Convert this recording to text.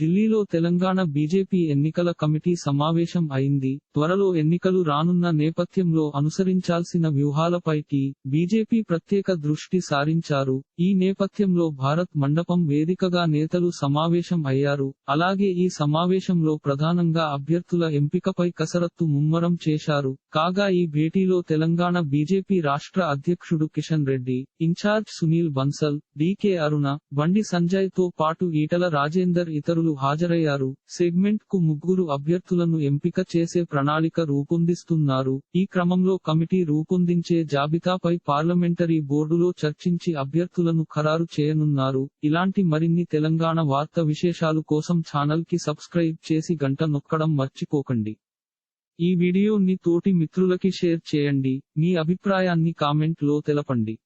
ఢిల్లీలో తెలంగాణ బీజేపీ ఎన్నికల కమిటీ సమావేశం అయింది. త్వరలో ఎన్నికలు రానున్న నేపథ్యంలో అనుసరించాల్సిన వ్యూహాలపైకి బీజేపీ ప్రత్యేక దృష్టి సారించారు. ఈ నేపథ్యంలో భారత్ మండపం వేదికగా నేతలు సమావేశం అయ్యారు. అలాగే ఈ సమావేశంలో ప్రధానంగా అభ్యర్థుల ఎంపికపై కసరత్తు ముమ్మరం చేశారు. కాగా ఈ భేటీలో తెలంగాణ బీజేపీ రాష్ట్ర అధ్యక్షుడు Kishan Reddy incharge Sunil Bansal D K Aruna Bandi సంజయ్తో పాటు ఈటల రాజేందర్ ఇతరులు హాజరయ్యారు. సెగ్మెంట్కు ముగ్గురు అభ్యర్థులను ఎంపిక చేసే ప్రణాళిక రూపొందిస్తున్నారు. ఈ క్రమంలో కమిటీ రూపొందించే జాబితాపై పార్లమెంటరీ బోర్డులో చర్చించి అభ్యర్థులను ఖరారు చేయనున్నారు. ఇలాంటి మరిన్ని తెలంగాణ వార్త విశేషాలు కోసం ఛానల్కి సబ్స్క్రైబ్ చేసి గంట నొక్కడం మర్చిపోకండి. ఈ వీడియోని తోటి మిత్రులకి షేర్ చేయండి. మీ అభిప్రాయాన్ని కామెంట్లో తెలపండి.